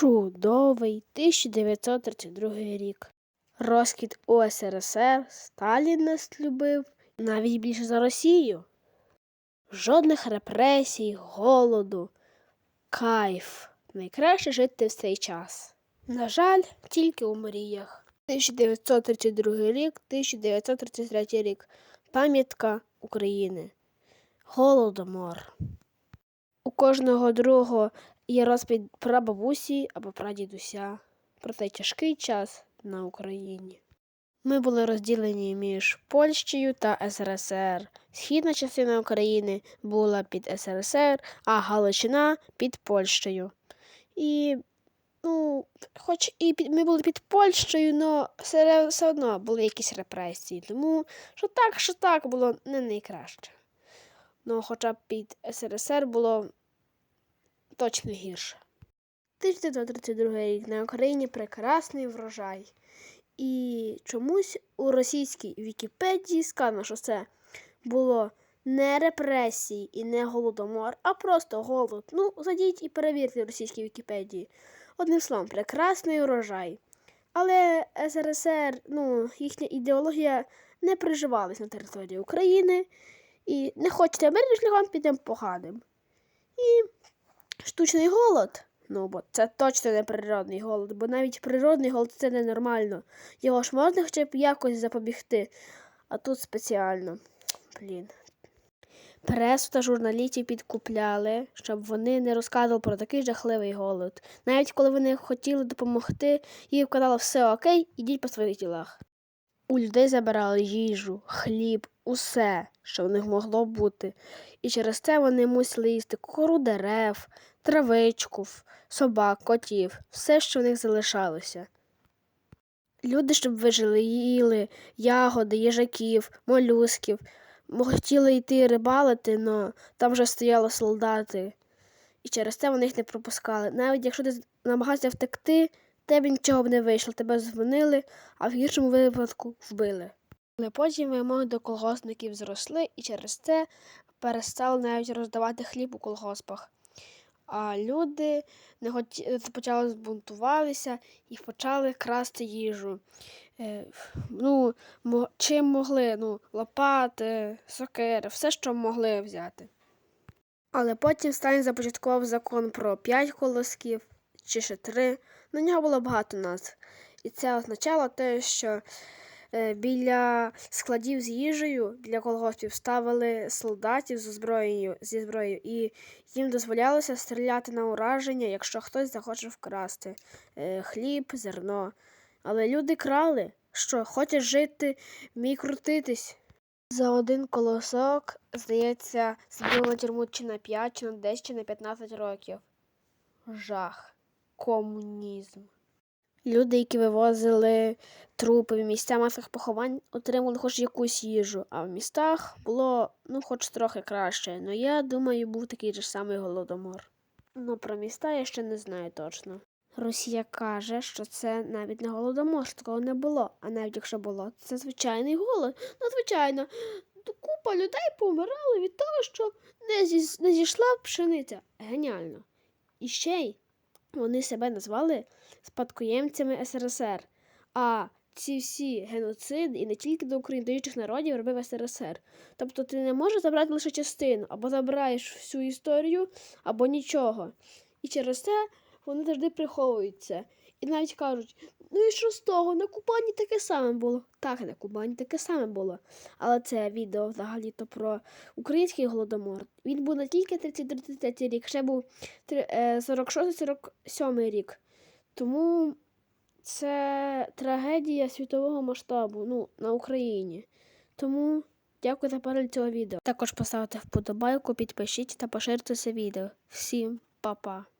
Чудовий 1932 рік. Розквіт УСРСР Сталін нас любив навіть більше за Росію. Жодних репресій, голоду, кайф. Найкраще жити в цей час. На жаль, тільки у мріях. 1932 рік, 1933 рік. Пам'ятка України. Голодомор. У кожного другого є розповідь про бабусі або прадідуся про цей тяжкий час на Україні. Ми були розділені між Польщею та СРСР. Східна частина України була під СРСР, а Галичина під Польщею. І, ну, хоч і під, ми були під Польщею, але все, все одно були якісь репресії. Тому що так, що так було не найкраще. Ну, хоча б під СРСР було точно гірше. 1932 рік на Україні прекрасний врожай. І чомусь у російській Вікіпедії сказано, що це було не репресії і не голодомор, а просто голод. Ну, зайдіть і перевірте в російській Вікіпедії. Одним словом, прекрасний урожай. Але СРСР, ну, їхня ідеологія не приживалась на території України. І не хочете мирним шляхом, підемо поганим. І штучний голод. Ну, бо це точно не природний голод, бо навіть природний голод це ненормально. Його ж можна хоча б якось запобігти, а тут спеціально. Блін. Пресу та журналістів підкупляли, щоб вони не розказували про такий жахливий голод. Навіть коли вони хотіли допомогти, їм казали все окей, ідіть по своїх ділах. У людей забирали їжу, хліб, усе, що в них могло бути. І через це вони мусили їсти кору дерев, травичку, собак, котів, все, що в них залишалося. Люди, щоб вижили, їли ягоди, їжаків, молюсків. Хотіли йти рибалити, але там вже стояли солдати. І через це вони їх не пропускали. Навіть якщо ти намагався втекти, тебе нічого б не вийшло, тебе дзвонили, а в гіршому випадку вбили. Але потім вимоги до колгоспників зросли і через це перестали навіть роздавати хліб у колгоспах. А люди не хоті... почали збунтувалися і почали красти їжу. Е, ну, чим могли, ну, лопати, сокири, все, що могли взяти. Але потім Сталін започаткував закон про п'ять колосків чи ще три. На нього було багато назв. І це означало те, що біля складів з їжею, біля колгоспів ставили солдатів зі зброєю, зі зброєю, і їм дозволялося стріляти на ураження, якщо хтось захоче вкрасти е, хліб, зерно. Але люди крали, що хочеш жити, мій крутитись. За один колосок, здається, на тюрму чи на 5, чи на 10, чи на 15 років. Жах. Комунізм. Люди, які вивозили трупи в місця масових поховань, отримали хоч якусь їжу, а в містах було ну, хоч трохи краще. Ну я думаю, був такий же самий голодомор. Ну про міста я ще не знаю точно. Росія каже, що це навіть не голодомор, такого не було. А навіть якщо було, це звичайний голод. Ну, звичайно, купа людей помирали від того, що не, зі... не зійшла пшениця. Геніально. І ще й вони себе назвали спадкоємцями СРСР. А ці всі геноциди, і не тільки до України, до інших народів робив СРСР. Тобто ти не можеш забрати лише частину, або забираєш всю історію, або нічого. І через це вони завжди приховуються. І навіть кажуть, ну і що з того? На Кубані таке саме було. Так, на Кубані таке саме було. Але це відео взагалі-то про український голодомор. Він був не тільки 33 рік, ще був 46-47 рік. Тому це трагедія світового масштабу ну, на Україні. Тому дякую за перегляд цього відео. Також поставте вподобайку, підпишіть та поширте це відео. Всім па-па!